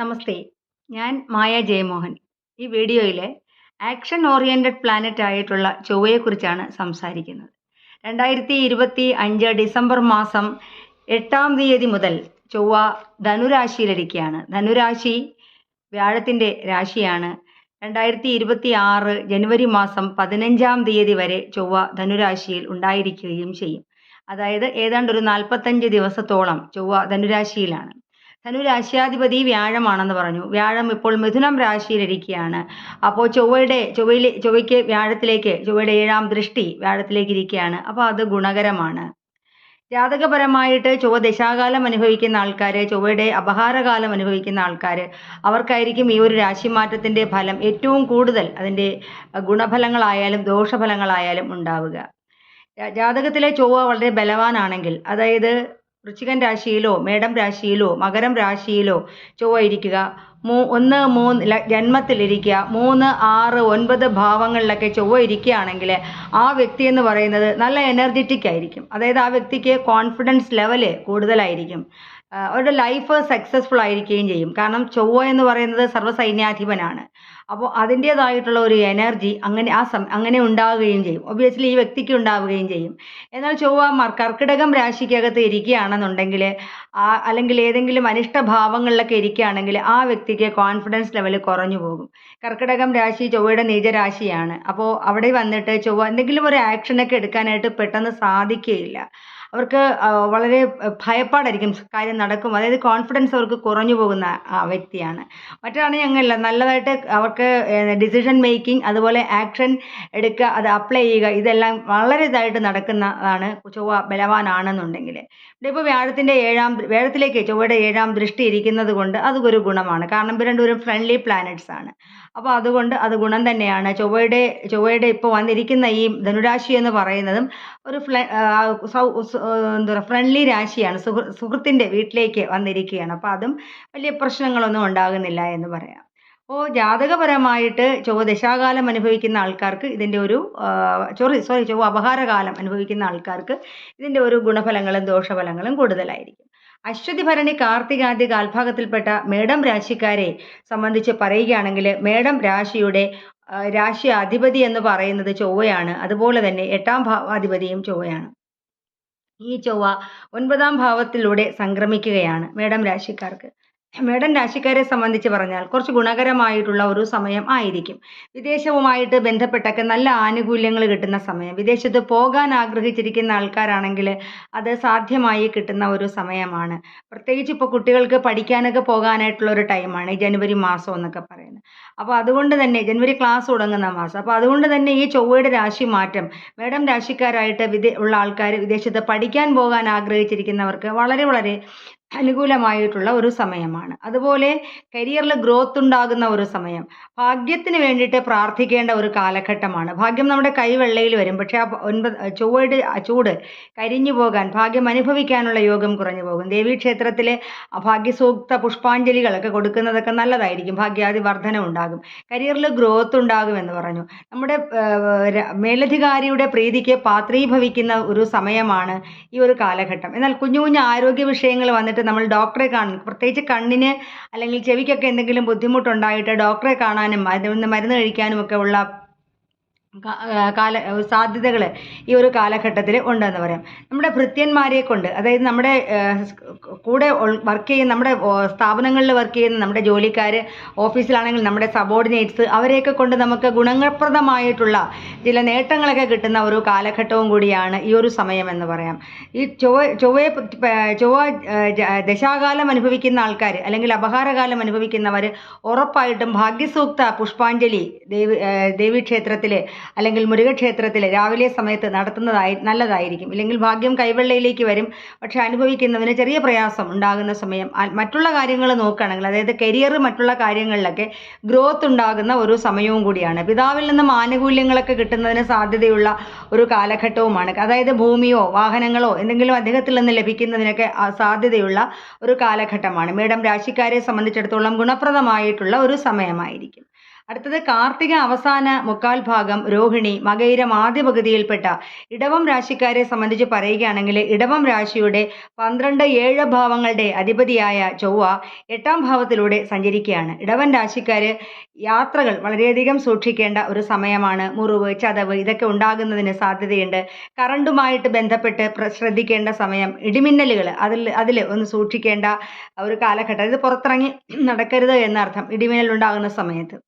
നമസ്തേ ഞാൻ മായ ജയമോഹൻ. ഈ വീഡിയോയിലെ ആക്ഷൻ ഓറിയന്റഡ് പ്ലാനറ്റ് ആയിട്ടുള്ള ചൊവ്വയെക്കുറിച്ചാണ് സംസാരിക്കുന്നത്. രണ്ടായിരത്തി ഇരുപത്തി അഞ്ച് ഡിസംബർ മാസം എട്ടാം തീയതി മുതൽ ചൊവ്വ ധനുരാശിയിലിരിക്കുകയാണ്. ധനുരാശി വ്യാഴത്തിന്റെ രാശിയാണ്. രണ്ടായിരത്തി ഇരുപത്തി ആറ് ജനുവരി മാസം പതിനഞ്ചാം തീയതി വരെ ചൊവ്വ ധനുരാശിയിൽ ഉണ്ടായിരിക്കുകയും ചെയ്യും. അതായത് ഏതാണ്ട് ഒരു നാൽപ്പത്തഞ്ച് ദിവസത്തോളം ചൊവ്വ ധനുരാശിയിലാണ്. ധനുരാശ്യാധിപതി വ്യാഴമാണെന്ന് പറഞ്ഞു. വ്യാഴം ഇപ്പോൾ മിഥുനം രാശിയിലിരിക്കുകയാണ്. അപ്പോൾ ചൊവ്വയുടെ ചൊവ്വയിൽ ചൊവ്വയ്ക്ക് വ്യാഴത്തിലേക്ക് ചൊവ്വയുടെ ഏഴാം ദൃഷ്ടി വ്യാഴത്തിലേക്ക് ഇരിക്കുകയാണ് അപ്പോൾ അത് ഗുണകരമാണ്. ജാതകപരമായിട്ട് ചൊവ്വ ദശാകാലം അനുഭവിക്കുന്ന ആൾക്കാർ ചൊവ്വയുടെ അപഹാരകാലം അനുഭവിക്കുന്ന ആൾക്കാർ അവർക്കായിരിക്കും ഈ ഒരു രാശിമാറ്റത്തിന്റെ ഫലം ഏറ്റവും കൂടുതൽ അതിന്റെ ഗുണഫലങ്ങളായാലും ദോഷഫലങ്ങളായാലും ഉണ്ടാവുക. ജാതകത്തിലെ ചൊവ്വ വളരെ ബലവാനാണെങ്കിൽ അതായത് വൃശ്ചികൻ രാശിയിലോ മേടം രാശിയിലോ മകരം രാശിയിലോ ചൊവ്വ ഇരിക്കുക മൂ ഒന്ന് മൂന്ന് ജന്മത്തിലിരിക്കുക. മൂന്ന് ആറ് ഒൻപത് ഭാവങ്ങളിലൊക്കെ ചൊവ്വ ഇരിക്കുകയാണെങ്കിൽ ആ വ്യക്തി എന്ന് പറയുന്നത് നല്ല എനർജറ്റിക് ആയിരിക്കും. അതായത് ആ വ്യക്തിക്ക് കോൺഫിഡൻസ് ലെവൽ കൂടുതലായിരിക്കും. അവരുടെ ലൈഫ് സക്സസ്ഫുൾ ആയിരിക്കുകയും ചെയ്യും. കാരണം ചൊവ്വ എന്ന് പറയുന്നത് സർവസൈന്യാധിപനാണ്. അപ്പോൾ അതിന്റേതായിട്ടുള്ള ഒരു എനർജി അങ്ങനെ ആ സം അങ്ങനെ ഉണ്ടാവുകയും ചെയ്യും. ഒബിയസ്ലി ഈ വ്യക്തിക്ക് ഉണ്ടാവുകയും ചെയ്യും. എന്നാൽ ചൊവ്വ മർ- കർക്കിടകം രാശിക്കകത്ത് ഇരിക്കുകയാണെന്നുണ്ടെങ്കിൽ ആ അല്ലെങ്കിൽ ഏതെങ്കിലും അനിഷ്ട അനിഷ്ടഭാവങ്ങളിലൊക്കെ ഇരിക്കുകയാണെങ്കിൽ ആ വ്യക്തിക്ക് കോൺഫിഡൻസ് ലെവൽ കുറഞ്ഞു പോകും. കർക്കിടകം രാശി ചൊവ്വയുടെ നീചരാശിയാണ്. അപ്പോൾ അവിടെ വന്നിട്ട് ചൊവ്വ എന്തെങ്കിലും ഒരു ആക്ഷനൊക്കെ എടുക്കാനായിട്ട് പെട്ടെന്ന് സാധിക്കുകയില്ല. അവർക്ക് വളരെ ഭയപ്പാടായിരിക്കും കാര്യം നടക്കും അതായത് കോൺഫിഡൻസ് അവർക്ക് കുറഞ്ഞു പോകുന്ന വ്യക്തിയാണ്. മറ്റാണെങ്കിൽ അങ്ങനെയല്ല. നല്ലതായിട്ട് അവർക്ക് ഡിസിഷൻ മേക്കിംഗ് അതുപോലെ ആക്ഷൻ എടുക്കുക അത് അപ്ലൈ ചെയ്യുക ഇതെല്ലാം വളരെ ഇതായിട്ട് നടക്കുന്നതാണ് ചൊവ്വ ബലവാനാണെന്നുണ്ടെങ്കിൽ. ഇവിടെ ഇപ്പോൾ വ്യാഴത്തിന്റെ ഏഴാം വ്യാഴത്തിലേക്ക് ചൊവ്വയുടെ ഏഴാം ദൃഷ്ടി ഇരിക്കുന്നത് കൊണ്ട് ഒരു ഗുണമാണ്. കാരണം ഇവർ രണ്ടുപേരും ഫ്രണ്ട്ലി പ്ലാനറ്റ്സ് ആണ്. അപ്പോൾ അതുകൊണ്ട് അത് ഗുണം തന്നെയാണ്. ചൊവ്വയുടെ ചൊവ്വയുടെ ഇപ്പോൾ വന്നിരിക്കുന്ന ഈ ധനുരാശി എന്ന് പറയുന്നതും ഒരു ഫ്ല എന്താ ഫ്രണ്ട്ലി രാശിയാണ്. സുഹൃ സുഹൃത്തിന്റെ വീട്ടിലേക്ക് വന്നിരിക്കുകയാണ്. അപ്പോൾ അതും വലിയ പ്രശ്നങ്ങളൊന്നും ഉണ്ടാകുന്നില്ല എന്ന് പറയാം. അപ്പോൾ ജാതകപരമായിട്ട് ചൊവ്വ ദശാകാലം അനുഭവിക്കുന്ന ആൾക്കാർക്ക് ഇതിന്റെ ഒരു സോറി സോറി ചൊവ്വ അപഹാരകാലം അനുഭവിക്കുന്ന ആൾക്കാർക്ക് ഇതിന്റെ ഒരു ഗുണഫലങ്ങളും ദോഷഫലങ്ങളും കൂടുതലായിരിക്കും. അശ്വതി ഭരണി കാർത്തികാദ്യ കാൽഭാഗത്തിൽപ്പെട്ട മേടം രാശിക്കാരെ സംബന്ധിച്ച് പറയുകയാണെങ്കിൽ മേടം രാശിയുടെ രാശി അധിപതി എന്ന് പറയുന്നത് ചൊവ്വയാണ്. അതുപോലെ തന്നെ എട്ടാം ഭാവാധിപതിയും ചൊവ്വയാണ്. ഈ ചൊവ്വ ഒൻപതാം ഭാവത്തിലൂടെ സംക്രമിക്കുകയാണ് മേടം രാശിക്കാർക്ക്. മേടം രാശിക്കാരെ സംബന്ധിച്ച് പറഞ്ഞാൽ കുറച്ച് ഗുണകരമായിട്ടുള്ള ഒരു സമയം ആയിരിക്കും. വിദേശവുമായിട്ട് ബന്ധപ്പെട്ടൊക്കെ നല്ല ആനുകൂല്യങ്ങൾ കിട്ടുന്ന സമയം വിദേശത്ത് പോകാൻ ആഗ്രഹിച്ചിരിക്കുന്ന ആൾക്കാരാണെങ്കിൽ അത് സാധ്യമായി കിട്ടുന്ന ഒരു സമയമാണ്. പ്രത്യേകിച്ച് ഇപ്പോൾ കുട്ടികൾക്ക് പഠിക്കാനൊക്കെ പോകാനായിട്ടുള്ള ഒരു ടൈമാണ് ഈ ജനുവരി മാസം എന്നൊക്കെ പറയുന്നത്. അപ്പോൾ അതുകൊണ്ട് തന്നെ ജനുവരി ക്ലാസ് തുടങ്ങുന്ന മാസം അപ്പോൾ അതുകൊണ്ട് തന്നെ ഈ ചൊവ്വയുടെ രാശി മാറ്റം മേടം രാശിക്കാരായിട്ട് വിദേ ഉള്ള ആൾക്കാർ വിദേശത്ത് പഠിക്കാൻ പോകാൻ ആഗ്രഹിച്ചിരിക്കുന്നവർക്ക് വളരെ വളരെ അനുകൂലമായിട്ടുള്ള ഒരു സമയമാണ്. അതുപോലെ കരിയറിൽ ഗ്രോത്ത് ഉണ്ടാകുന്ന ഒരു സമയം. ഭാഗ്യത്തിന് വേണ്ടിയിട്ട് പ്രാർത്ഥിക്കേണ്ട ഒരു കാലഘട്ടമാണ്. ഭാഗ്യം നമ്മുടെ കൈവെള്ളയിൽ വരും. പക്ഷേ ആ ഒൻപത് ചൊവ്വയുടെ ചൂട് കരിഞ്ഞു പോകാൻ ഭാഗ്യം അനുഭവിക്കാനുള്ള യോഗം കുറഞ്ഞു പോകും. ദേവീക്ഷേത്രത്തിലെ ഭാഗ്യസൂക്ത പുഷ്പാഞ്ജലികളൊക്കെ കൊടുക്കുന്നതൊക്കെ നല്ലതായിരിക്കും. ഭാഗ്യാദി വർധന ഉണ്ടാകും കരിയറിൽ ഗ്രോത്ത് ഉണ്ടാകും എന്ന് പറഞ്ഞു. നമ്മുടെ മേലധികാരിയുടെ പ്രീതിക്ക് പാത്രീഭവിക്കുന്ന ഒരു സമയമാണ് ഈ ഒരു കാലഘട്ടം. എന്നാൽ കുഞ്ഞു കുഞ്ഞു ആരോഗ്യ വിഷയങ്ങൾ വന്നിട്ട് നമ്മൾ ഡോക്ടറെ കാണും പ്രത്യേകിച്ച് കണ്ണിന് അല്ലെങ്കിൽ ചെവിക്കൊക്കെ എന്തെങ്കിലും ബുദ്ധിമുട്ടുണ്ടായിട്ട് ഡോക്ടറെ കാണാനും അതിന് മരുന്ന് കഴിക്കാനും ഒക്കെ ഉള്ള കാല സാധ്യതകൾ ഈ ഒരു കാലഘട്ടത്തിൽ ഉണ്ടെന്ന് പറയാം. നമ്മുടെ ഭൃത്യന്മാരെ കൊണ്ട് അതായത് നമ്മുടെ കൂടെ വർക്ക് ചെയ്യുന്ന നമ്മുടെ സ്ഥാപനങ്ങളിൽ വർക്ക് ചെയ്യുന്ന നമ്മുടെ ജോലിക്കാർ ഓഫീസിലാണെങ്കിൽ നമ്മുടെ സബോർഡിനേറ്റ്സ് അവരെയൊക്കെ കൊണ്ട് നമുക്ക് ഗുണപ്രദമായിട്ടുള്ള ചില നേട്ടങ്ങളൊക്കെ കിട്ടുന്ന ഒരു കാലഘട്ടവും കൂടിയാണ് ഈ ഒരു സമയം എന്ന് പറയാം. ഈ ചൊവ്വ ചൊവ്വയെ ചൊവ്വ ദശാകാലം അനുഭവിക്കുന്ന ആൾക്കാർ അല്ലെങ്കിൽ അപഹാരകാലം അനുഭവിക്കുന്നവർ ഉറപ്പായിട്ടും ഭാഗ്യസൂക്ത പുഷ്പാഞ്ജലി ദേവി ആ, ദേവീക്ഷേത്രത്തിൽ അല്ലെങ്കിൽ മുരുകക്ഷേത്രത്തിൽ രാവിലെ സമയത്ത് നടത്തുന്നതായി നല്ലതായിരിക്കും. ഇല്ലെങ്കിൽ ഭാഗ്യം കൈവെള്ളയിലേക്ക് വരും. പക്ഷെ അനുഭവിക്കുന്നതിന് ചെറിയ പ്രയാസം ഉണ്ടാകുന്ന സമയം മറ്റുള്ള കാര്യങ്ങൾ നോക്കുകയാണെങ്കിൽ അതായത് കരിയർ മറ്റുള്ള കാര്യങ്ങളിലൊക്കെ ഗ്രോത്ത് ഉണ്ടാകുന്ന ഒരു സമയവും കൂടിയാണ്. പിതാവിൽ നിന്നും ആനുകൂല്യങ്ങളൊക്കെ കിട്ടുന്നതിന് സാധ്യതയുള്ള ഒരു കാലഘട്ടവുമാണ്. അതായത് ഭൂമിയോ വാഹനങ്ങളോ എന്തെങ്കിലും അദ്ദേഹത്തിൽ നിന്ന് ലഭിക്കുന്നതിനൊക്കെ സാധ്യതയുള്ള ഒരു കാലഘട്ടമാണ്. മേഡം രാശിക്കാരെ സംബന്ധിച്ചിടത്തോളം ഗുണപ്രദമായിട്ടുള്ള ഒരു സമയമായിരിക്കും. അടുത്തത് കാർത്തിക അവസാന മുക്കാൽ ഭാഗം രോഹിണി മകയിരം ആദ്യ പകുതിയിൽപ്പെട്ട ഇടവം രാശിക്കാരെ സംബന്ധിച്ച് പറയുകയാണെങ്കിൽ ഇടവം രാശിയുടെ പന്ത്രണ്ട് ഏഴ് ഭാവങ്ങളുടെ അധിപതിയായ ചൊവ്വ എട്ടാം ഭാവത്തിലൂടെ സഞ്ചരിക്കുകയാണ്. ഇടവൻ രാശിക്കാര് യാത്രകൾ വളരെയധികം സൂക്ഷിക്കേണ്ട ഒരു സമയമാണ്. മുറിവ് ചതവ് ഇതൊക്കെ ഉണ്ടാകുന്നതിന് സാധ്യതയുണ്ട്. കറണ്ടുമായിട്ട് ബന്ധപ്പെട്ട് ശ്രദ്ധിക്കേണ്ട സമയം ഇടിമിന്നലുകൾ അതിൽ അതിൽ ഒന്ന് സൂക്ഷിക്കേണ്ട ഒരു കാലഘട്ടം. ഇത് പുറത്തിറങ്ങി നടക്കരുത് എന്നർത്ഥം ഇടിമിന്നൽ ഉണ്ടാകുന്ന സമയത്ത്.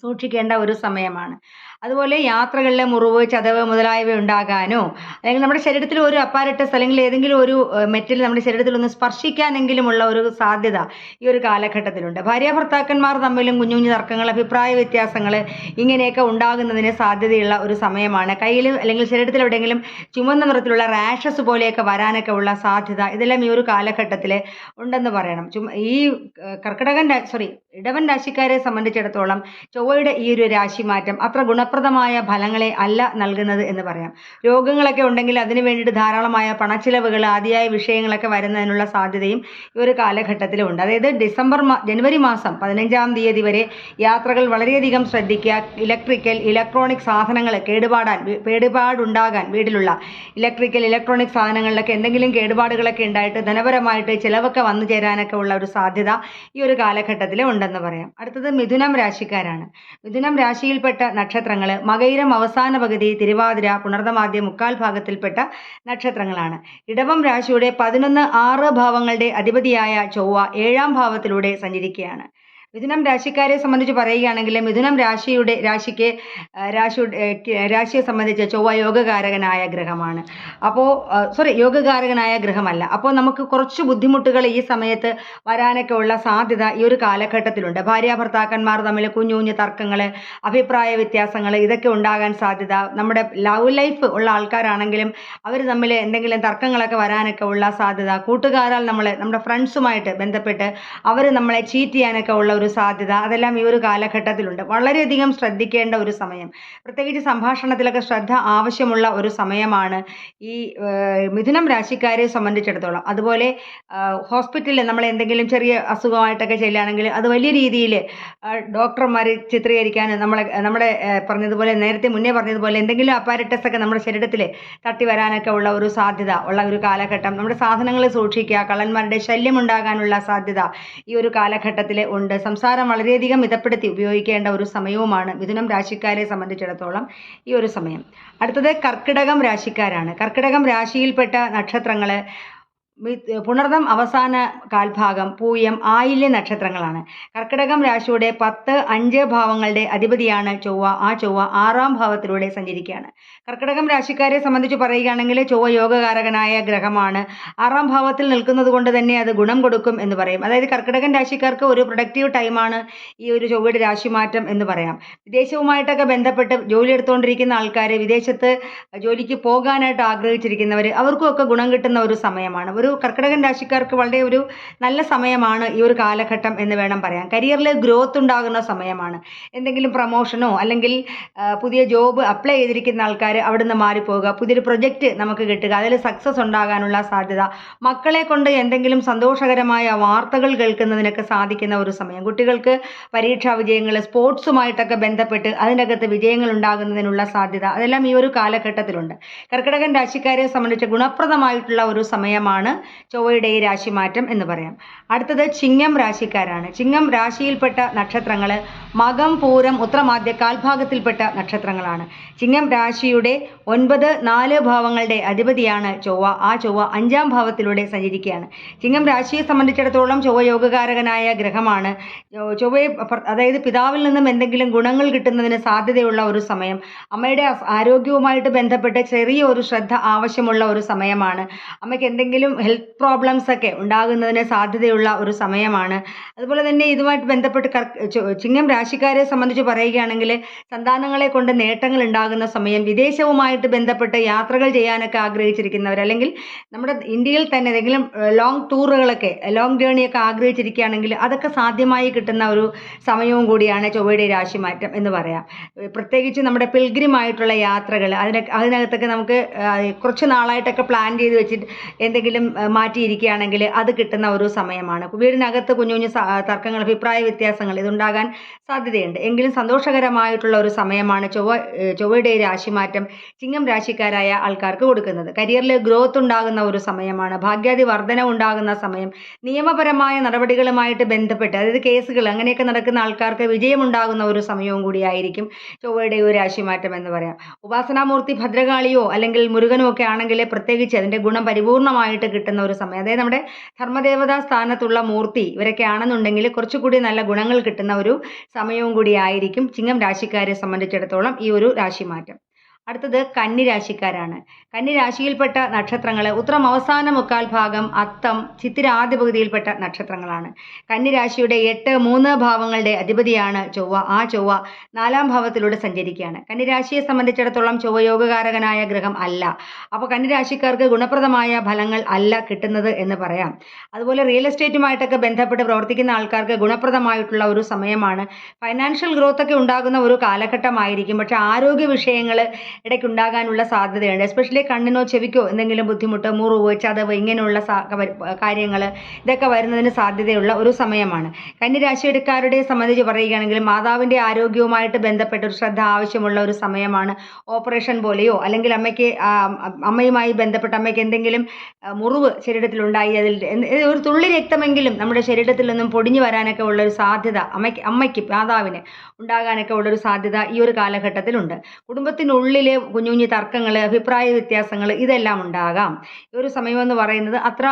സൂക്ഷിക്കേണ്ട ഒരു സമയമാണ്. അതുപോലെ യാത്രകളിലെ മുറിവ് ചതവ് മുതലായവ ഉണ്ടാകാനോ അല്ലെങ്കിൽ നമ്മുടെ ശരീരത്തിൽ ഒരു അപ്പാരറ്റസ് അല്ലെങ്കിൽ ഏതെങ്കിലും ഒരു മെറ്റൽ നമ്മുടെ ശരീരത്തിൽ ഒന്ന് സ്പർശിക്കാനെങ്കിലുമുള്ള ഒരു സാധ്യത ഈ ഒരു കാലഘട്ടത്തിലുണ്ട്. ഭാര്യ ഭർത്താക്കന്മാർ തമ്മിലും കുഞ്ഞു കുഞ്ഞു തർക്കങ്ങൾ അഭിപ്രായ വ്യത്യാസങ്ങൾ ഇങ്ങനെയൊക്കെ ഉണ്ടാകുന്നതിന് സാധ്യതയുള്ള ഒരു സമയമാണ്. കയ്യിൽ അല്ലെങ്കിൽ ശരീരത്തിൽ എവിടെയെങ്കിലും ചുമന്ന നിറത്തിലുള്ള റാഷസ് പോലെയൊക്കെ വരാനൊക്കെ ഉള്ള സാധ്യത ഇതെല്ലാം ഈ ഒരു കാലഘട്ടത്തിൽ ഉണ്ടെന്ന് പറയണം. ചുമ ഈ കർക്കിടകൻ സോറി ഇടവൻ രാശിക്കാരെ സംബന്ധിച്ചിടത്തോളം ചൊവ്വയുടെ ഈ ഒരു രാശി മാറ്റം അത്ര ഗുണപ്രദമായ ഫലങ്ങളെ അല്ല നൽകുന്നത് എന്ന് പറയാം. രോഗങ്ങളൊക്കെ ഉണ്ടെങ്കിൽ അതിന് വേണ്ടിയിട്ട് ധാരാളമായ പണച്ചിലവുകൾ ആദിയായ വിഷയങ്ങളൊക്കെ വരുന്നതിനുള്ള സാധ്യതയും ഈ ഒരു കാലഘട്ടത്തിലുണ്ട്. അതായത് ഡിസംബർ ജനുവരി മാസം പതിനഞ്ചാം തീയതി വരെ യാത്രകൾ വളരെയധികം ശ്രദ്ധിക്കുക. ഇലക്ട്രിക്കൽ ഇലക്ട്രോണിക് സാധനങ്ങൾ കേടുപാടാൻ കേടുപാടുണ്ടാകാൻ വീട്ടിലുള്ള ഇലക്ട്രിക്കൽ ഇലക്ട്രോണിക് സാധനങ്ങളിലൊക്കെ എന്തെങ്കിലും കേടുപാടുകളൊക്കെ ഉണ്ടായിട്ട് ധനപരമായിട്ട് ചിലവൊക്കെ വന്നു ചേരാനൊക്കെ ഉള്ള ഒരു സാധ്യത ഈ ഒരു കാലഘട്ടത്തിൽ ഉണ്ടെന്ന് പറയാം. അടുത്തത് മിഥുനം രാശിക്കാരാണ്. മിഥുനം രാശിയിൽപ്പെട്ട നക്ഷത്രങ്ങൾ മകയിരം അവസാന പകുതി തിരുവാതിര പുണർതമാദ്യ മുക്കാൽ ഭാഗത്തിൽപ്പെട്ട നക്ഷത്രങ്ങളാണ്. ഇടവം രാശിയുടെ പതിനൊന്ന് ആറ് ഭാവങ്ങളുടെ അധിപതിയായ ചൊവ്വ ഏഴാം ഭാവത്തിലൂടെ സഞ്ചരിക്കുകയാണ്. മിഥുനം രാശിക്കാരെ സംബന്ധിച്ച് പറയുകയാണെങ്കിൽ മിഥുനം രാശിയുടെ രാശിക്ക് രാശിയുടെ രാശിയെ സംബന്ധിച്ച് ചൊവ്വ യോഗകാരകനായ ഗ്രഹമാണ്. അപ്പോൾ സോറി യോഗകാരകനായ ഗ്രഹമല്ല. അപ്പോൾ നമുക്ക് കുറച്ച് ബുദ്ധിമുട്ടുകൾ ഈ സമയത്ത് വരാനൊക്കെ ഉള്ള സാധ്യത ഈ ഒരു കാലഘട്ടത്തിലുണ്ട്. ഭാര്യ ഭർത്താക്കന്മാർ തമ്മിൽ കുഞ്ഞു കുഞ്ഞു തർക്കങ്ങൾ അഭിപ്രായ വ്യത്യാസങ്ങൾ ഇതൊക്കെ ഉണ്ടാകാൻ സാധ്യത. നമ്മുടെ ലവ് ലൈഫ് ഉള്ള ആൾക്കാരാണെങ്കിലും അവർ തമ്മിൽ എന്തെങ്കിലും തർക്കങ്ങളൊക്കെ വരാനൊക്കെ ഉള്ള സാധ്യത. കൂട്ടുകാരാൽ നമ്മൾ നമ്മുടെ ഫ്രണ്ട്സുമായിട്ട് ബന്ധപ്പെട്ട് അവർ നമ്മളെ ചീറ്റ് ചെയ്യാനൊക്കെ ഉള്ള ഒരു സാധ്യത. അതെല്ലാം ഈ ഒരു കാലഘട്ടത്തിലുണ്ട്. വളരെയധികം ശ്രദ്ധിക്കേണ്ട ഒരു സമയം. പ്രത്യേകിച്ച് സംഭാഷണത്തിലൊക്കെ ശ്രദ്ധ ആവശ്യമുള്ള ഒരു സമയമാണ് ഈ മിഥുനം രാശിക്കാരെ സംബന്ധിച്ചിടത്തോളം. അതുപോലെ ഹോസ്പിറ്റലിൽ നമ്മൾ എന്തെങ്കിലും ചെറിയ അസുഖമായിട്ടൊക്കെ ചെല്ലുകയാണെങ്കിൽ അത് വലിയ രീതിയിൽ ഡോക്ടർമാർ ചിത്രീകരിക്കാൻ നമ്മളെ നമ്മുടെ പറഞ്ഞതുപോലെ നേരത്തെ മുന്നേ പറഞ്ഞതുപോലെ എന്തെങ്കിലും അപ്പാരറ്റസ് ഒക്കെ നമ്മുടെ ശരീരത്തിൽ തട്ടി വരാനൊക്കെ ഉള്ള ഒരു സാധ്യത ഉള്ള ഒരു കാലഘട്ടം. നമ്മുടെ സാധനങ്ങൾ സൂക്ഷിക്കുക കള്ളന്മാരുടെ ശല്യം ഉണ്ടാകാനുള്ള സാധ്യത ഈ ഒരു കാലഘട്ടത്തിൽ ഉണ്ട്. സംസാരം വളരെയധികം മിതപ്പെടുത്തി ഉപയോഗിക്കേണ്ട ഒരു സമയവുമാണ് മിഥുനം രാശിക്കാരെ സംബന്ധിച്ചിടത്തോളം ഈ ഒരു സമയം. അടുത്തത് കർക്കിടകം രാശിക്കാരാണ്. കർക്കിടകം രാശിയിൽപ്പെട്ട നക്ഷത്രങ്ങൾ പുണർദം അവസാന കാൽഭാഗം പൂയം ആയില്യ നക്ഷത്രങ്ങളാണ്. കർക്കിടകം രാശിയുടെ പത്ത് അഞ്ച് ഭാവങ്ങളുടെ അധിപതിയാണ് ചൊവ്വ. ആ ചൊവ്വ ആറാം ഭാവത്തിലൂടെ സഞ്ചരിക്കുകയാണ്. കർക്കിടകം രാശിക്കാരെ സംബന്ധിച്ച് പറയുകയാണെങ്കിൽ ചൊവ്വ യോഗകാരകനായ ഗ്രഹമാണ്. ആറാം ഭാവത്തിൽ നിൽക്കുന്നത് കൊണ്ട് തന്നെ അത് ഗുണം കൊടുക്കും എന്ന് പറയും. അതായത് കർക്കിടകൻ രാശിക്കാർക്ക് ഒരു പ്രൊഡക്റ്റീവ് ടൈമാണ് ഈ ഒരു ചൊവ്വയുടെ രാശിമാറ്റം എന്ന് പറയാം. വിദേശവുമായിട്ടൊക്കെ ബന്ധപ്പെട്ട് ജോലി എടുത്തുകൊണ്ടിരിക്കുന്ന ആൾക്കാർ വിദേശത്ത് ജോലിക്ക് പോകാനായിട്ട് ആഗ്രഹിച്ചിരിക്കുന്നവർ അവർക്കുമൊക്കെ ഗുണം കിട്ടുന്ന ഒരു സമയമാണ്. ഒരു കർക്കിടകൻ രാശിക്കാർക്ക് വളരെ ഒരു നല്ല സമയമാണ് ഈ ഒരു കാലഘട്ടം എന്ന് വേണം പറയാം കരിയറിൽ ഗ്രോത്ത് ഉണ്ടാകുന്ന സമയമാണ്. എന്തെങ്കിലും പ്രൊമോഷനോ അല്ലെങ്കിൽ പുതിയ ജോബ് അപ്ലൈ ചെയ്തിരിക്കുന്ന ആൾക്കാർ അവിടെ അവിടുന്ന് മാറിപ്പോവുക. പുതിയൊരു പ്രൊജക്റ്റ് നമുക്ക് കിട്ടുക. അതിൽ സക്സസ് ഉണ്ടാകാനുള്ള സാധ്യത. മക്കളെ കൊണ്ട് എന്തെങ്കിലും സന്തോഷകരമായ വാർത്തകൾ കേൾക്കുന്നതിനൊക്കെ സാധിക്കുന്ന ഒരു സമയം. കുട്ടികൾക്ക് പരീക്ഷാ വിജയങ്ങൾ സ്പോർട്സുമായിട്ടൊക്കെ ബന്ധപ്പെട്ട് അതിനകത്ത് വിജയങ്ങൾ ഉണ്ടാകുന്നതിനുള്ള സാധ്യത. അതെല്ലാം ഈ ഒരു കാലഘട്ടത്തിലുണ്ട്. കർക്കിടകൻ രാശിക്കാരെ സംബന്ധിച്ച് ഗുണപ്രദമായിട്ടുള്ള ഒരു സമയമാണ് ചൊവ്വയുടെ ഈ രാശിമാറ്റം എന്ന് പറയാം. അടുത്തത് ചിങ്ങം രാശിക്കാരാണ്. ചിങ്ങം രാശിയിൽപ്പെട്ട നക്ഷത്രങ്ങൾ മകം പൂരം ഉത്രമാദ്യ കാൽഭാഗത്തിൽപ്പെട്ട നക്ഷത്രങ്ങളാണ്. ചിങ്ങം രാശിയുടെ ഒൻപത് നാല് ഭാവങ്ങളുടെ അധിപതിയാണ് ചൊവ്വ. ആ ചൊവ്വ അഞ്ചാം ഭാവത്തിലൂടെ സഞ്ചരിക്കുകയാണ്. ചിങ്ങം രാശിയെ സംബന്ധിച്ചിടത്തോളം ചൊവ്വ യോഗകാരകനായ ഗ്രഹമാണ്. ചൊവ്വയെ അതായത് പിതാവിൽ നിന്നും എന്തെങ്കിലും ഗുണങ്ങൾ കിട്ടുന്നതിന് സാധ്യതയുള്ള ഒരു സമയം. അമ്മയുടെ ആരോഗ്യവുമായിട്ട് ബന്ധപ്പെട്ട് ചെറിയ ഒരു ശ്രദ്ധ ആവശ്യമുള്ള ഒരു സമയമാണ്. അമ്മയ്ക്ക് എന്തെങ്കിലും ഹെൽത്ത് പ്രോബ്ലംസ് ഒക്കെ ഉണ്ടാകുന്നതിന് സാധ്യതയുള്ള ഒരു സമയമാണ്. അതുപോലെ തന്നെ ഇതുമായിട്ട് ബന്ധപ്പെട്ട് ചിങ്ങം രാശിക്കാരെ സംബന്ധിച്ച് പറയുകയാണെങ്കിൽ സന്താനങ്ങളെ കൊണ്ട് നേട്ടങ്ങൾ ഉണ്ടാകുന്ന സമയം വിദേശവുമായിട്ട് ബന്ധപ്പെട്ട് യാത്രകൾ ചെയ്യാനൊക്കെ ആഗ്രഹിച്ചിരിക്കുന്നവർ അല്ലെങ്കിൽ നമ്മുടെ ഇന്ത്യയിൽ തന്നെ ഏതെങ്കിലും ലോങ് ടൂറുകളൊക്കെ ലോങ് ജേണിയൊക്കെ ആഗ്രഹിച്ചിരിക്കുകയാണെങ്കിൽ അതൊക്കെ സാധ്യമായി കിട്ടുന്ന ഒരു സമയവും കൂടിയാണ് ചൊവ്വയുടെ രാശിമാറ്റം എന്ന് പറയാം. പ്രത്യേകിച്ച് നമ്മുടെ പിൽഗ്രിമായിട്ടുള്ള യാത്രകൾ അതിനൊക്കെ അതിനകത്തൊക്കെ നമുക്ക് കുറച്ച് നാളായിട്ടൊക്കെ പ്ലാൻ ചെയ്ത് വെച്ചിട്ട് എന്തെങ്കിലും മാറ്റിയിരിക്കുകയാണെങ്കിൽ അത് കിട്ടുന്ന ഒരു സമയമാണ്. വീടിനകത്ത് കുഞ്ഞു കുഞ്ഞു തർക്കങ്ങൾ അഭിപ്രായ വ്യത്യാസങ്ങൾ ഇതുണ്ടാകാൻ സാധ്യതയുണ്ട്. എങ്കിലും സന്തോഷകരമായിട്ടുള്ള ഒരു സമയമാണ് ചൊവ്വ ചൊവ്വയുടെ ഈ രാശിമാറ്റം ചിങ്ങം രാശിക്കാരായ ആൾക്കാർക്ക് കൊടുക്കുന്നത്. കരിയറിൽ ഗ്രോത്ത് ഉണ്ടാകുന്ന ഒരു സമയമാണ്. ഭാഗ്യാദി വർധന ഉണ്ടാകുന്ന സമയം. നിയമപരമായ നടപടികളുമായിട്ട് ബന്ധപ്പെട്ട് അതായത് കേസുകൾ അങ്ങനെയൊക്കെ നടക്കുന്ന ആൾക്കാർക്ക് വിജയമുണ്ടാകുന്ന ഒരു സമയവും കൂടിയായിരിക്കും ചൊവ്വയുടെ ഒരു രാശിമാറ്റം എന്ന് പറയാം. ഉപാസനാമൂർത്തി ഭദ്രകാളിയോ അല്ലെങ്കിൽ മുരുകനോ ഒക്കെ ആണെങ്കിൽ പ്രത്യേകിച്ച് അതിന്റെ ഗുണം പരിപൂർണമായിട്ട് കിട്ടുന്ന ഒരു സമയം. അതായത് നമ്മുടെ ധർമ്മദേവതാ സ്ഥാനത്തുള്ള മൂർത്തി ഇവരൊക്കെ ആണെന്നുണ്ടെങ്കിൽ കുറച്ചുകൂടി നല്ല ഗുണങ്ങൾ കിട്ടുന്ന ഒരു സമയവും കൂടി ആയിരിക്കും ചിങ്ങം രാശിക്കാരെ സംബന്ധിച്ചിടത്തോളം ഈ ഒരു രാശിമാറ്റം. അടുത്തത് കന്നിരാശിക്കാരാണ്. കന്നിരാശിയിൽപ്പെട്ട കന്നി നക്ഷത്രങ്ങൾ ഉത്രം അവസാന മുക്കാൽ ഭാഗം അത്തം ചിത്തിര ആദ്യ പകുതിയിൽപ്പെട്ട നക്ഷത്രങ്ങളാണ്. കന്നിരാശിയുടെ എട്ട് മൂന്ന് ഭാവങ്ങളുടെ അധിപതിയാണ് ചൊവ്വ. ആ ചൊവ്വ നാലാം ഭാവത്തിലൂടെ സഞ്ചരിക്കുകയാണ്. കന്നിരാശിയെ സംബന്ധിച്ചിടത്തോളം ചൊവ്വ യോഗകാരകനായ ഗ്രഹം അല്ല. അപ്പോൾ കന്നിരാശിക്കാർക്ക് ഗുണപ്രദമായ ഫലങ്ങൾ അല്ല കിട്ടുന്നത് എന്ന് പറയാം. അതുപോലെ റിയൽ എസ്റ്റേറ്റുമായിട്ടൊക്കെ ബന്ധപ്പെട്ട് പ്രവർത്തിക്കുന്ന ആൾക്കാർക്ക് ഗുണപ്രദമായിട്ടുള്ള ഒരു സമയമാണ്. ഫൈനാൻഷ്യൽ ഗ്രോത്ത് ഒക്കെ ഉണ്ടാകുന്ന ഒരു കാലഘട്ടമായിരിക്കും. പക്ഷേ ആരോഗ്യ വിഷയങ്ങൾ ഇടയ്ക്ക് ഉണ്ടാകാനുള്ള സാധ്യതയുണ്ട്. എസ്പെഷ്യലി കണ്ണിനോ ചെവിക്കോ എന്തെങ്കിലും ബുദ്ധിമുട്ട് മുറിവ് ചതവ് ഇങ്ങനെയുള്ള കാര്യങ്ങൾ ഇതൊക്കെ വരുന്നതിന് സാധ്യതയുള്ള ഒരു സമയമാണ്. കന്നിരാശിക്കാരുടെ സംബന്ധിച്ച് പറയുകയാണെങ്കിൽ മാതാവിന്റെ ആരോഗ്യവുമായിട്ട് ബന്ധപ്പെട്ട ഒരു ശ്രദ്ധ ആവശ്യമുള്ള ഒരു സമയമാണ് ഓപ്പറേഷൻ പോലെയോ അല്ലെങ്കിൽ അമ്മയ്ക്ക് അമ്മയുമായി ബന്ധപ്പെട്ട അമ്മയ്ക്ക് എന്തെങ്കിലും മുറിവ് ശരീരത്തിലുണ്ടായി അതിൽ ഒരു തുള്ളി രക്തമെങ്കിലും നമ്മുടെ ശരീരത്തിൽ നിന്നും പൊടിഞ്ഞു വരാനൊക്കെ ഉള്ള ഒരു സാധ്യത അമ്മയ്ക്ക് അമ്മയ്ക്ക് മാതാവിന് ഉണ്ടാകാനൊക്കെ ഉള്ളൊരു സാധ്യത ഈ ഒരു കാലഘട്ടത്തിലുണ്ട്. കുടുംബത്തിനുള്ളിൽ കുഞ്ഞു കുഞ്ഞു തർക്കങ്ങൾ അഭിപ്രായ വ്യത്യാസങ്ങൾ ഇതെല്ലാം ഉണ്ടാകാം. ഒരു സമയമെന്ന് പറയുന്നത് അത്ര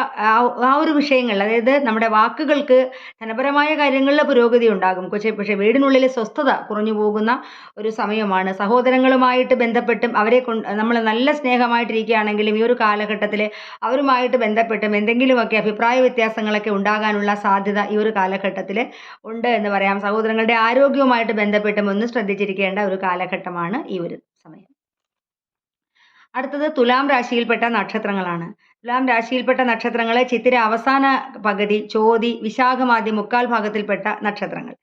ആ ഒരു വിഷയങ്ങൾ അതായത് നമ്മുടെ വാക്കുകൾക്ക് ധനപരമായ കാര്യങ്ങളിൽ പുരോഗതി ഉണ്ടാകും. പക്ഷേ പക്ഷേ വീടിനുള്ളിൽ സ്വസ്ഥത കുറഞ്ഞു പോകുന്ന ഒരു സമയമാണ്. സഹോദരങ്ങളുമായിട്ട് ബന്ധപ്പെട്ടും അവരെ കൊണ്ട് നമ്മൾ നല്ല സ്നേഹമായിട്ടിരിക്കുകയാണെങ്കിലും ഈ ഒരു കാലഘട്ടത്തിൽ അവരുമായിട്ട് ബന്ധപ്പെട്ടും എന്തെങ്കിലുമൊക്കെ അഭിപ്രായ വ്യത്യാസങ്ങളൊക്കെ ഉണ്ടാകാനുള്ള സാധ്യത ഈ ഒരു കാലഘട്ടത്തിൽ ഉണ്ട് എന്ന് പറയാം. സഹോദരങ്ങളുടെ ആരോഗ്യവുമായിട്ട് ബന്ധപ്പെട്ടും ഒന്ന് ശ്രദ്ധിച്ചിരിക്കേണ്ട ഒരു കാലഘട്ടമാണ് ഈ ഒരു അടുത്തത് തുലാം രാശിയിൽപ്പെട്ട നക്ഷത്രങ്ങളാണ്. തുലാം രാശിയിൽപ്പെട്ട നക്ഷത്രങ്ങളെ ചിത്തിര അവസാന പകുതി ചോതി വിശാഖമാദ്യ മുക്കാൽ ഭാഗത്തിൽപ്പെട്ട നക്ഷത്രങ്ങൾ.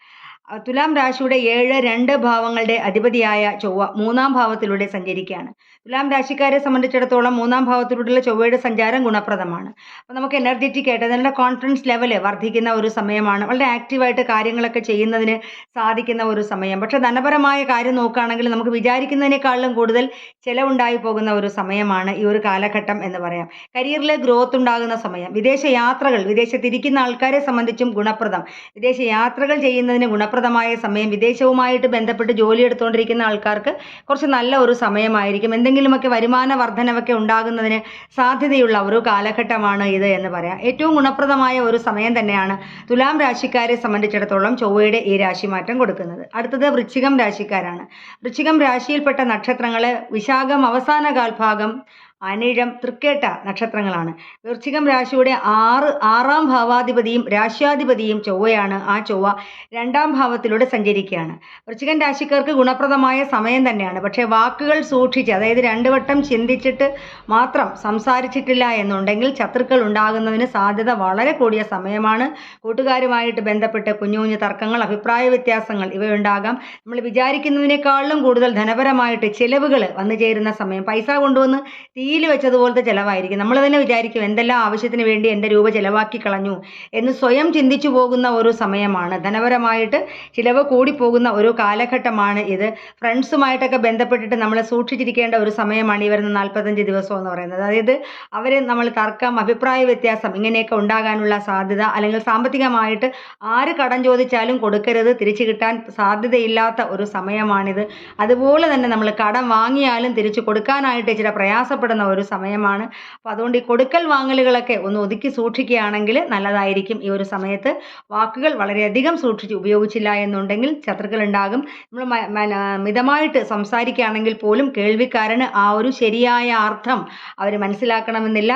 തുലാം രാശിയുടെ ഏഴ് രണ്ട് ഭാവങ്ങളുടെ അധിപതിയായ ചൊവ്വ മൂന്നാം ഭാവത്തിലൂടെ സഞ്ചരിക്കുകയാണ്. തുലാം രാശിക്കാരെ സംബന്ധിച്ചിടത്തോളം മൂന്നാം ഭാവത്തിലൂടെയുള്ള ചൊവ്വയുടെ സഞ്ചാരം ഗുണപ്രദമാണ്. അപ്പോൾ നമുക്ക് എനർജറ്റിക് ആയിട്ട് നല്ല കോൺഫിഡൻസ് ലെവൽ വർദ്ധിക്കുന്ന ഒരു സമയമാണ്. വളരെ ആക്റ്റീവായിട്ട് കാര്യങ്ങളൊക്കെ ചെയ്യുന്നതിന് സാധിക്കുന്ന ഒരു സമയം. പക്ഷേ ധനപരമായ കാര്യം നോക്കുകയാണെങ്കിൽ നമുക്ക് വിചാരിക്കുന്നതിനേക്കാളും കൂടുതൽ ചിലവുണ്ടായി പോകുന്ന ഒരു സമയമാണ് ഈ ഒരു കാലഘട്ടം എന്ന് പറയാം. കരിയറിലെ ഗ്രോത്ത് ഉണ്ടാകുന്ന സമയം. വിദേശ യാത്രകൾ വിദേശത്തിരിക്കുന്ന ആൾക്കാരെ സംബന്ധിച്ചും ഗുണപ്രദം. വിദേശ യാത്രകൾ ചെയ്യുന്നതിന് ഗുണപ്രദമായ സമയം വിദേശവുമായിട്ട് ബന്ധപ്പെട്ട് ജോലി എടുത്തുകൊണ്ടിരിക്കുന്ന ആൾക്കാർക്ക് കുറച്ച് നല്ല ഒരു സമയമായിരിക്കും. എന്തെങ്കിലുമൊക്കെ വരുമാന വർധനവൊക്കെ ഉണ്ടാകുന്നതിന് സാധ്യതയുള്ള ഒരു കാലഘട്ടമാണ് ഇത് എന്ന് പറയാം. ഏറ്റവും ഗുണപ്രദമായ ഒരു സമയം തന്നെയാണ് തുലാം രാശിക്കാരെ സംബന്ധിച്ചിടത്തോളം ചൊവ്വയുടെ ഈ രാശി മാറ്റം കൊടുക്കുന്നത്. അടുത്തത് വൃശ്ചികം രാശിക്കാരാണ്. വൃശ്ചികം രാശിയിൽപ്പെട്ട നക്ഷത്രങ്ങൾ വിശാഖം അവസാന കാൽഭാഗം അനിഴം തൃക്കേട്ട നക്ഷത്രങ്ങളാണ്. വൃശ്ചികം രാശിയുടെ ആറ് ആറാം ഭാവാധിപതിയും രാശ്യാധിപതിയും ചൊവ്വയാണ്. ആ ചൊവ്വ രണ്ടാം ഭാവത്തിലൂടെ സഞ്ചരിക്കുകയാണ്. വൃശ്ചികൻ രാശിക്കാർക്ക് ഗുണപ്രദമായ സമയം തന്നെയാണ്. പക്ഷേ വാക്കുകൾ സൂക്ഷിച്ച് അതായത് രണ്ട് വട്ടം ചിന്തിച്ചിട്ട് മാത്രം സംസാരിച്ചിട്ടില്ല എന്നുണ്ടെങ്കിൽ ശത്രുക്കൾ ഉണ്ടാകുന്നതിന് സാധ്യത വളരെ കൂടിയ സമയമാണ്. കൂട്ടുകാരുമായിട്ട് ബന്ധപ്പെട്ട് കുഞ്ഞു കുഞ്ഞു തർക്കങ്ങൾ അഭിപ്രായ വ്യത്യാസങ്ങൾ ഇവയുണ്ടാകാം. നമ്മൾ വിചാരിക്കുന്നതിനേക്കാളും കൂടുതൽ ധനപരമായിട്ട് ചിലവുകൾ വന്നു ചേരുന്ന സമയം. പൈസ കൊണ്ടുവന്ന് തീയിൽ വെച്ചതുപോലത്തെ ചിലവായിരിക്കും. നമ്മൾ തന്നെ വിചാരിക്കും എന്തെല്ലാം ആവശ്യത്തിന് വേണ്ടി എന്റെ രൂപ ചിലവാക്കി കളഞ്ഞു എന്ന് സ്വയം ചിന്തിച്ചു പോകുന്ന ഒരു സമയമാണ്. ധനപരമായിട്ട് ചിലവ് കൂടിപ്പോകുന്ന ഒരു കാലഘട്ടമാണ് ഇത്. ഫ്രണ്ട്സുമായിട്ടൊക്കെ ബന്ധപ്പെട്ടിട്ട് നമ്മൾ സൂക്ഷിച്ചിരിക്കേണ്ട ഒരു സമയമാണ് ഈ വരുന്ന നാൽപ്പത്തഞ്ച് ദിവസം എന്ന് പറയുന്നത്. അതായത് അവരെ നമ്മൾ തർക്കം അഭിപ്രായ വ്യത്യാസം ഇങ്ങനെയൊക്കെ ഉണ്ടാകാനുള്ള സാധ്യത അല്ലെങ്കിൽ സാമ്പത്തികമായിട്ട് ആര് കടം ചോദിച്ചാലും കൊടുക്കരുത് തിരിച്ചു കിട്ടാൻ സാധ്യതയില്ലാത്ത ഒരു സമയമാണിത്. അതുപോലെ തന്നെ നമ്മൾ കടം വാങ്ങിയാലും തിരിച്ചു കൊടുക്കാനായിട്ട് ചില പ്രയാസപ്പെടുന്ന ഒരു സമയമാണ്. അപ്പോൾ അതുകൊണ്ട് ഈ കൊടുക്കൽ വാങ്ങലുകളൊക്കെ ഒന്ന് ഒതുക്കി സൂക്ഷിക്കുകയാണെങ്കിൽ നല്ലതായിരിക്കും. ഈ ഒരു സമയത്ത് വാക്കുകൾ വളരെയധികം സൂക്ഷിച്ച് ഉപയോഗിച്ചില്ല എന്നുണ്ടെങ്കിൽ ശത്രുക്കൾ ഉണ്ടാകും നമ്മൾ മിതമായിട്ട് സംസാരിക്കുകയാണെങ്കിൽ പോലും കേൾവിക്കാരന് ആ ഒരു ശരിയായ അർത്ഥം അവർ മനസ്സിലാക്കണമെന്നില്ല.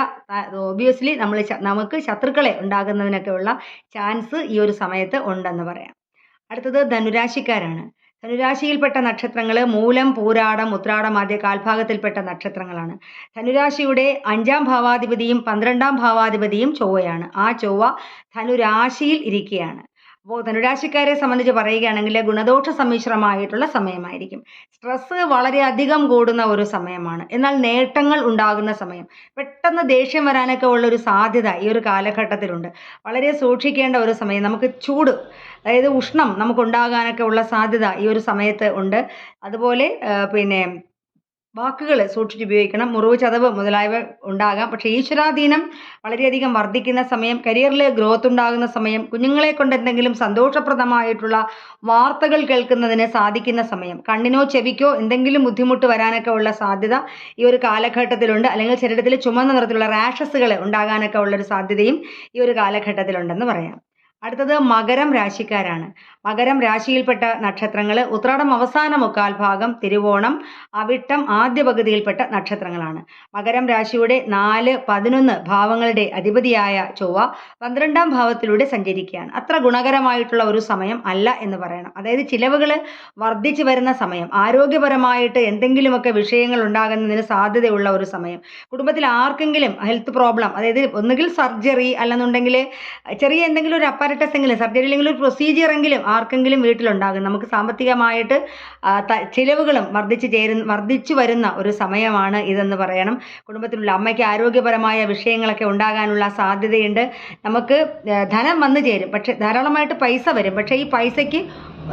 ഓബിയസ്ലി നമ്മൾ നമുക്ക് ശത്രുക്കളെ ഉണ്ടാകുന്നതിനൊക്കെയുള്ള ചാൻസ് ഈ ഒരു സമയത്ത് ഉണ്ടെന്ന് പറയാം. അടുത്തത് ധനുരാശിക്കാരാണ്. ധനുരാശിയിൽപ്പെട്ട നക്ഷത്രങ്ങൾ മൂലം പൂരാടം ഉത്രാടം ആദ്യ കാൽഭാഗത്തിൽപ്പെട്ട നക്ഷത്രങ്ങളാണ്. ധനുരാശിയുടെ അഞ്ചാം ഭാവാധിപതിയും പന്ത്രണ്ടാം ഭാവാധിപതിയും ചൊവ്വയാണ്. ആ ചൊവ്വ ധനുരാശിയിൽ ഇരിക്കുകയാണ്. അപ്പോൾ ധനുരാശിക്കാരെ സംബന്ധിച്ച് പറയുകയാണെങ്കിൽ ഗുണദോഷ സമ്മിശ്രമായിട്ടുള്ള സമയമായിരിക്കും. സ്ട്രെസ്സ് വളരെയധികം കൂടുന്ന ഒരു സമയമാണ്. എന്നാൽ നേട്ടങ്ങൾ ഉണ്ടാകുന്ന സമയം. പെട്ടെന്ന് ദേഷ്യം വരാനൊക്കെ ഉള്ള ഒരു സാധ്യത ഈ ഒരു കാലഘട്ടത്തിലുണ്ട്. വളരെ സൂക്ഷിക്കേണ്ട ഒരു സമയം. നമുക്ക് ചൂട് അതായത് ഉഷ്ണം നമുക്ക് നമുക്കുണ്ടാകാനൊക്കെ ഉള്ള സാധ്യത ഈ ഒരു സമയത്ത് ഉണ്ട്. അതുപോലെ പിന്നെ വാക്കുകൾ സൂക്ഷിച്ചുപയോഗിക്കണം മുറിവ് ചതവ് മുതലായവ ഉണ്ടാകാം. പക്ഷേ ഈശ്വരാധീനം വളരെയധികം വർദ്ധിക്കുന്ന സമയം കരിയറിലെ ഗ്രോത്ത് ഉണ്ടാകുന്ന സമയം കുഞ്ഞുങ്ങളെ കൊണ്ട് എന്തെങ്കിലും സന്തോഷപ്രദമായിട്ടുള്ള വാർത്തകൾ കേൾക്കുന്നതിന് സാധിക്കുന്ന സമയം കണ്ണിനോ ചെവിക്കോ എന്തെങ്കിലും ബുദ്ധിമുട്ട് വരാനൊക്കെ ഉള്ള സാധ്യത ഈ ഒരു കാലഘട്ടത്തിലുണ്ട്. അല്ലെങ്കിൽ ശരീരത്തിൽ ചുമന്ന നിറത്തിലുള്ള റാഷസുകൾ ഉണ്ടാകാനൊക്കെ ഉള്ളൊരു സാധ്യതയും ഈ ഒരു കാലഘട്ടത്തിലുണ്ടെന്ന് പറയാം. അടുത്തത് മകരം രാശിക്കാരാണ്. മകരം രാശിയിൽപ്പെട്ട നക്ഷത്രങ്ങൾ ഉത്രാടം അവസാന മുക്കാൽ ഭാഗം തിരുവോണം അവിട്ടം ആദ്യ പകുതിയിൽപ്പെട്ട നക്ഷത്രങ്ങളാണ്. മകരം രാശിയുടെ നാല് പതിനൊന്ന് ഭാവങ്ങളുടെ അധിപതിയായ ചൊവ്വ പന്ത്രണ്ടാം ഭാവത്തിലൂടെ സഞ്ചരിക്കുകയാണ്. അത്ര ഗുണകരമായിട്ടുള്ള ഒരു സമയം അല്ല എന്ന് പറയണം. അതായത് ചിലവുകൾ വർദ്ധിച്ചു വരുന്ന സമയം ആരോഗ്യപരമായിട്ട് എന്തെങ്കിലുമൊക്കെ വിഷയങ്ങൾ ഉണ്ടാകുന്നതിന് സാധ്യതയുള്ള ഒരു സമയം. കുടുംബത്തിൽ ആർക്കെങ്കിലും ഹെൽത്ത് പ്രോബ്ലം അതായത് ഒന്നുകിൽ സർജറി അല്ലെന്നുണ്ടെങ്കിൽ ചെറിയ എന്തെങ്കിലും ഒരു അപ്പാരറ്റസ് എങ്കിലും സർജറി അല്ലെങ്കിൽ ഒരു പ്രൊസീജിയർ എങ്കിലും ആർക്കെങ്കിലും വീട്ടിലുണ്ടാകും. നമുക്ക് സാമ്പത്തികമായിട്ട് ചിലവുകളും വർദ്ധിച്ചു ചേരുന്ന വർദ്ധിച്ചു വരുന്ന ഒരു സമയമാണ് ഇതെന്ന് പറയണം. കുടുംബത്തിലുള്ള അമ്മയ്ക്ക് ആരോഗ്യപരമായ വിഷയങ്ങളൊക്കെ ഉണ്ടാകാനുള്ള സാധ്യതയുണ്ട്. നമുക്ക് ധനം വന്നു ചേരും. പക്ഷെ ധാരാളമായിട്ട് പൈസ വരും. പക്ഷേ ഈ പൈസയ്ക്ക്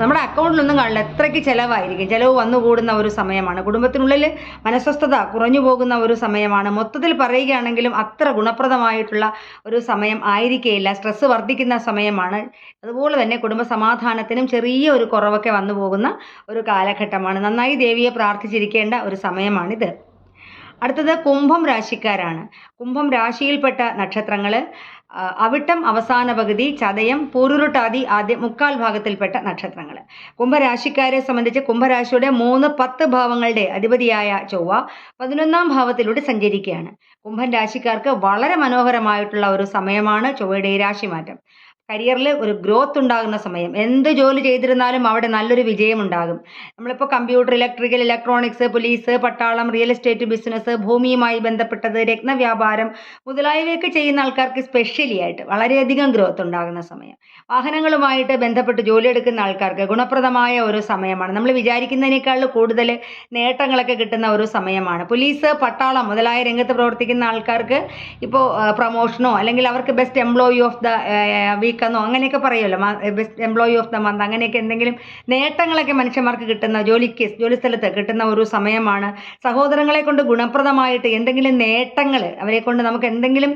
നമ്മുടെ അക്കൗണ്ടിലൊന്നും കാണില്ല. എത്രയ്ക്ക് ചിലവായിരിക്കും? ചിലവ് വന്നുകൂടുന്ന ഒരു സമയമാണ്. കുടുംബത്തിനുള്ളിൽ മനസ്വസ്ഥത കുറഞ്ഞു പോകുന്ന ഒരു സമയമാണ്. മൊത്തത്തിൽ പറയുകയാണെങ്കിലും അത്ര ഗുണപ്രദമായിട്ടുള്ള ഒരു സമയം ആയിരിക്കുകയില്ല സ്ട്രെസ്സ് വർദ്ധിക്കുന്ന സമയമാണ്. അതുപോലെ തന്നെ കുടുംബ സമാധാനത്തിനും ചെറിയ ഒരു കുറവൊക്കെ വന്നു പോകുന്ന ഒരു കാലഘട്ടമാണ്. നന്നായി ദേവിയെ പ്രാർത്ഥിച്ചിരിക്കേണ്ട ഒരു സമയമാണിത്. അടുത്തത് കുംഭം രാശിക്കാരാണ്. കുംഭം രാശിയിൽപ്പെട്ട നക്ഷത്രങ്ങൾ അവിട്ടം അവസാന പകുതി ചതയം പൂരുരുട്ടാതി ആദ്യ മുക്കാൽ ഭാഗത്തിൽപ്പെട്ട നക്ഷത്രങ്ങൾ കുംഭരാശിക്കാരെ സംബന്ധിച്ച് കുംഭരാശിയുടെ മൂന്ന് പത്ത് ഭാവങ്ങളുടെ അധിപതിയായ ചൊവ്വ പതിനൊന്നാം ഭാവത്തിലൂടെ സഞ്ചരിക്കുകയാണ്. കുംഭൻ രാശിക്കാർക്ക് വളരെ മനോഹരമായിട്ടുള്ള ഒരു സമയമാണ് ചൊവ്വയുടെ ഈ രാശിമാറ്റം. കരിയറിൽ ഒരു ഗ്രോത്ത് ഉണ്ടാകുന്ന സമയം. എന്ത് ജോലി ചെയ്തിരുന്നാലും അവിടെ നല്ലൊരു വിജയം ഉണ്ടാകും. നമ്മളിപ്പോൾ കമ്പ്യൂട്ടർ ഇലക്ട്രിക്കൽ ഇലക്ട്രോണിക്സ് പോലീസ് പട്ടാളം റിയൽ എസ്റ്റേറ്റ് ബിസിനസ് ഭൂമിയുമായി ബന്ധപ്പെട്ടത് രത്നവ്യാപാരം മുതലായവയൊക്കെ ചെയ്യുന്ന ആൾക്കാർക്ക് സ്പെഷ്യലി ആയിട്ട് വളരെയധികം ഗ്രോത്ത് ഉണ്ടാകുന്ന സമയം. വാഹനങ്ങളുമായിട്ട് ബന്ധപ്പെട്ട് ജോലിയെടുക്കുന്ന ആൾക്കാർക്ക് ഗുണപ്രദമായ ഒരു സമയമാണ്. നമ്മൾ വിചാരിക്കുന്നതിനേക്കാൾ കൂടുതൽ നേട്ടങ്ങളൊക്കെ കിട്ടുന്ന ഒരു സമയമാണ്. പോലീസ് പട്ടാളം മുതലായ രംഗത്ത് പ്രവർത്തിക്കുന്ന ആൾക്കാർക്ക് ഇപ്പോൾ പ്രൊമോഷനോ അല്ലെങ്കിൽ അവർക്ക് best employee of the week എന്നോ അങ്ങനെയൊക്കെ പറയുമല്ലോ. Best employee of the month അങ്ങനെയൊക്കെ എന്തെങ്കിലും നേട്ടങ്ങളൊക്കെ മനുഷ്യന്മാർക്ക് കിട്ടുന്ന ജോലിക്ക് ജോലി സ്ഥലത്ത് കിട്ടുന്ന ഒരു സമയമാണ്. സഹോദരങ്ങളെ കൊണ്ട് ഗുണപ്രദമായിട്ട് എന്തെങ്കിലും നേട്ടങ്ങൾ അവരെ കൊണ്ട് നമുക്ക് എന്തെങ്കിലും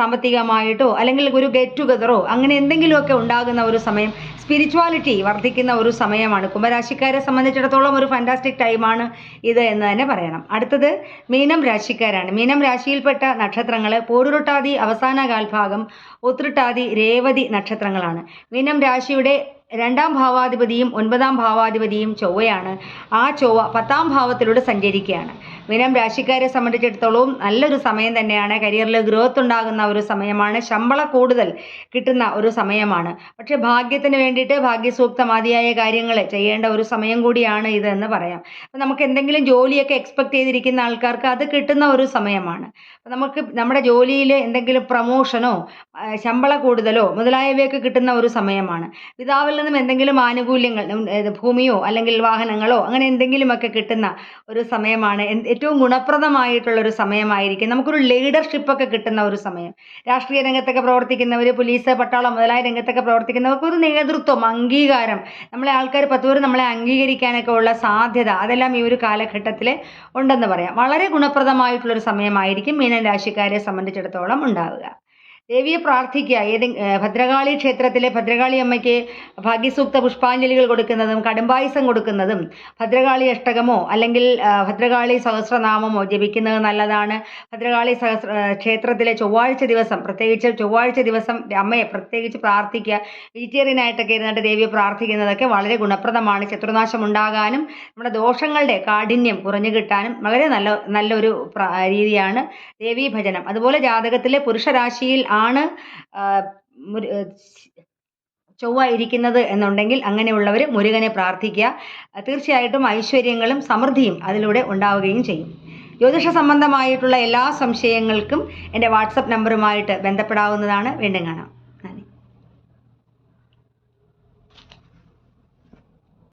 സാമ്പത്തികമായിട്ടോ അല്ലെങ്കിൽ ഒരു ഗെറ്റ് ടുഗതറോ അങ്ങനെ എന്തെങ്കിലുമൊക്കെ ഉണ്ടാകുന്ന ഒരു സമയം സ്പിരിച്വാലിറ്റി വർദ്ധിക്കുന്ന ഒരു സമയമാണ്. കുംഭരാശിക്കാരെ സംബന്ധിച്ചിടത്തോളം ഒരു ഫാന്റാസ്റ്റിക് ടൈമാണ് ഇത് എന്ന് തന്നെ പറയണം. അടുത്തത് മീനം രാശിക്കാരാണ്. മീനം രാശിയിൽപ്പെട്ട നക്ഷത്രങ്ങൾ പോരുരുട്ടാതി അവസാന കാൽഭാഗം ഉത്രട്ടാതി രേവതി നക്ഷത്രങ്ങളാണ്. മീനം രാശിയുടെ രണ്ടാം ഭാവാധിപതിയും ഒൻപതാം ഭാവാധിപതിയും ചൊവ്വയാണ്. ആ ചൊവ്വ പത്താം ഭാവത്തിലൂടെ സഞ്ചരിക്കുകയാണ്. മീനം രാശിക്കാരെ സംബന്ധിച്ചിടത്തോളം നല്ലൊരു സമയം തന്നെയാണ്. കരിയറിൽ ഗ്രോത്ത് ഉണ്ടാകുന്ന ഒരു സമയമാണ്. ശമ്പള കൂടുതൽ കിട്ടുന്ന ഒരു സമയമാണ്. പക്ഷേ ഭാഗ്യത്തിന് വേണ്ടിയിട്ട് ഭാഗ്യസൂക്തമാതിയായ കാര്യങ്ങൾ ചെയ്യേണ്ട ഒരു സമയം കൂടിയാണ് ഇതെന്ന് പറയാം. അപ്പം നമുക്ക് എന്തെങ്കിലും ജോലിയൊക്കെ എക്സ്പെക്ട് ചെയ്തിരിക്കുന്ന ആൾക്കാർക്ക് അത് കിട്ടുന്ന ഒരു സമയമാണ്. അപ്പം നമുക്ക് നമ്മുടെ ജോലിയിൽ എന്തെങ്കിലും പ്രമോഷനോ ശമ്പള കൂടുതലോ മുതലായവയൊക്കെ കിട്ടുന്ന ഒരു സമയമാണ്. പിതാവിൽ നിന്നും എന്തെങ്കിലും ആനുകൂല്യങ്ങൾ ഭൂമിയോ അല്ലെങ്കിൽ വാഹനങ്ങളോ അങ്ങനെ എന്തെങ്കിലുമൊക്കെ കിട്ടുന്ന ഒരു സമയമാണ്. ഏറ്റവും ഗുണപ്രദമായിട്ടുള്ള ഒരു സമയമായിരിക്കും. നമുക്കൊരു ലീഡർഷിപ്പ് ഒക്കെ കിട്ടുന്ന ഒരു സമയം. രാഷ്ട്രീയ രംഗത്തൊക്കെ പ്രവർത്തിക്കുന്നവർ പോലീസ് പട്ടാളം മുതലായ രംഗത്തൊക്കെ പ്രവർത്തിക്കുന്നവർക്ക് ഒരു നേതൃത്വം അംഗീകാരം. നമ്മളെ ആൾക്കാർ പത്തുപേർ നമ്മളെ അംഗീകരിക്കാനൊക്കെ ഉള്ള സാധ്യത അതെല്ലാം ഈ ഒരു കാലഘട്ടത്തിൽ ഉണ്ടെന്ന് പറയാം. വളരെ ഗുണപ്രദമായിട്ടുള്ളൊരു സമയമായിരിക്കും മീനൻ രാശിക്കാരെ സംബന്ധിച്ചിടത്തോളം ഉണ്ടാവുക. ദേവിയെ പ്രാർത്ഥിക്കുക. ഏത് ഭദ്രകാളി ക്ഷേത്രത്തിലെ ഭദ്രകാളി അമ്മയ്ക്ക് ഭാഗ്യസൂക്ത പുഷ്പാഞ്ജലികൾ കൊടുക്കുന്നതും കടുംബായുസം കൊടുക്കുന്നതും ഭദ്രകാളി അഷ്ടകമോ അല്ലെങ്കിൽ ഭദ്രകാളി സഹസ്രനാമമോ ജപിക്കുന്നത് നല്ലതാണ്. ഭദ്രകാളി സഹസ്ര ക്ഷേത്രത്തിലെ ചൊവ്വാഴ്ച ദിവസം പ്രത്യേകിച്ച് ചൊവ്വാഴ്ച ദിവസം അമ്മയെ പ്രത്യേകിച്ച് പ്രാർത്ഥിക്കുക. വെജിറ്റേറിയൻ ആയിട്ടൊക്കെ ഇരുന്നിട്ട് ദേവിയെ പ്രാർത്ഥിക്കുന്നതൊക്കെ വളരെ ഗുണപ്രദമാണ്. ശത്രുനാശം ഉണ്ടാകാനും നമ്മുടെ ദോഷങ്ങളുടെ കാഠിന്യം കുറഞ്ഞു കിട്ടാനും വളരെ നല്ല നല്ലൊരു രീതിയാണ് ദേവീ ഭജനം. അതുപോലെ ജാതകത്തിലെ പുരുഷരാശിയിൽ ആ, ഏ, ചൊവ്വ ഇരിക്കുന്നത് എന്നുണ്ടെങ്കിൽ അങ്ങനെയുള്ളവർ മുരുകനെ പ്രാർത്ഥിക്കുക. തീർച്ചയായിട്ടും ഐശ്വര്യങ്ങളും സമൃദ്ധിയും അതിലൂടെ ഉണ്ടാവുകയും ചെയ്യും. ജ്യോതിഷ സംബന്ധമായിട്ടുള്ള എല്ലാ സംശയങ്ങൾക്കും എന്റെ വാട്സപ്പ് നമ്പറുമായിട്ട് ബന്ധപ്പെടാവുന്നതാണ്. വീണ്ടും കാണാം.